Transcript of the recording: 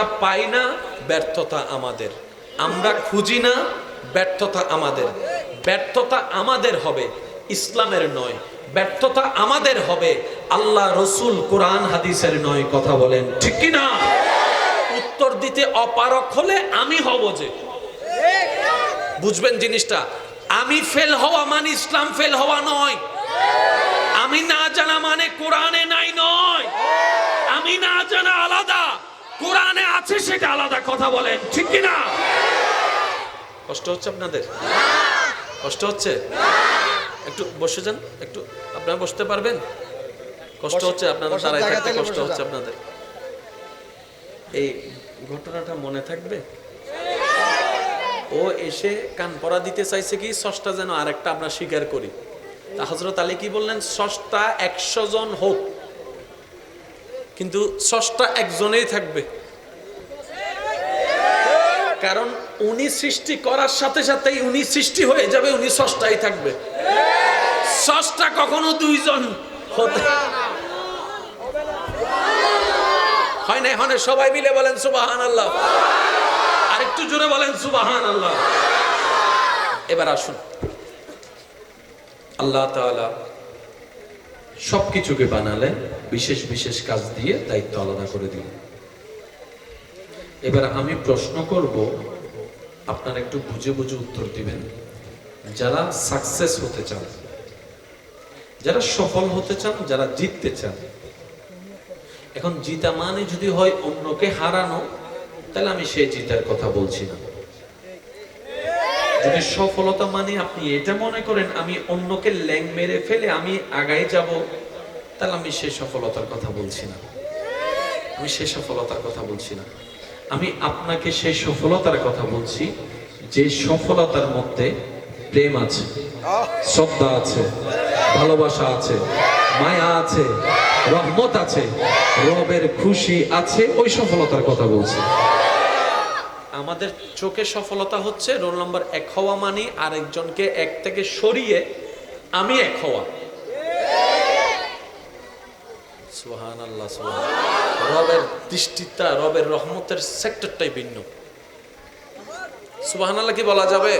আমরা পাই না ব্যর্থতা আমাদের। আমরা খুঁজি না ব্যর্থতা আমাদের। ব্যর্থতা আমাদের হবে, ইসলামের নয়। ব্যর্থতা আমাদের হবে, আল্লাহ রসুল কোরআন হাদিসের নয় কথা বলেন। ঠিক কি না? উত্তর দিতে অপারক হলে আমি হব যে। বুঝবেন জিনিসটা? আমি ফেল হওয়া মানে ইসলাম ফেল হওয়া নয়। আমি না জানা মানে কোরআনে নাই নয়। আমি না জানা কোরআনে আছে সেটা আলাদা কথা বলেন ঠিক কি না কষ্ট হচ্ছে আপনাদের? কষ্ট হচ্ছে? একটু বসে যান একটু আপনারা বসতে পারবেন? কষ্ট হচ্ছে আপনাদের দাঁড়ায় থাকতে কষ্ট হচ্ছে আপনাদের। এই ঘটনাটা মনে থাকবে? ও এসে কান পরা দিতে চাইছে কি ষষ্ঠা যেন আরেকটা আমরা স্বীকার করি। তা হজরত আলী কি বললেন? ষষ্ঠা একশো জন হোক। কিন্তু ষষ্ঠা একজনেই থাকবে। কারণ উনি সৃষ্টি করার সাথে সাথেই উনি সৃষ্টি হয়ে যাবে, উনি ষষ্ঠাই থাকবে। ষষ্ঠা কখনো দুইজন হতে হয় না হয় না সবাই মিলে বলেন সুবাহান আল্লাহ আরেকটু জোরে বলেন সুবাহান আল্লাহ এবার আসুন। আল্লাহ তাআলা সব কিছুকে বানালেন বিশেষ বিশেষ কাজ দিয়ে দায়িত্ব আলাদা করে দিলেন এবার আমি প্রশ্ন করব, আপনারা একটু বুঝে বুঝে উত্তর দিবেন। যারা সাকসেস হতে চান, যারা সফল হতে চান, যারা জিততে চান, এখন জিতা মানে যদি হয় অন্যকে হারানো, তাহলে আমি সেই জিতার কথা বলছি না। যদি সফলতা মানে আপনি এটা মনে করেন, আমি অন্যকে ল্যাং মেরে ফেলে আমি আগায় যাব, তাহলে আমি সেই সফলতার কথা বলছি না। আমি সেই সফলতার কথা বলছি না। আমি আপনাকে সেই সফলতার কথা বলছি, যে সফলতার মধ্যে প্রেম আছে, শ্রদ্ধা আছে, ভালোবাসা আছে, মায়া আছে, রহমত আছে, রবের খুশি আছে, ওই সফলতার কথা বলছি। আমাদের চোখে সফলতা হচ্ছে রোল নম্বর এক হওয়া মানে আরেকজনকে এক থেকে সরিয়ে আমি এক হওয়া। সুহান আল্লাহ সুবহান। রবের দৃষ্টিতা রবের রহমতের সেক্টরটাই ভিন্ন। সুবাহান আল্লাহ কি বলা যাবে?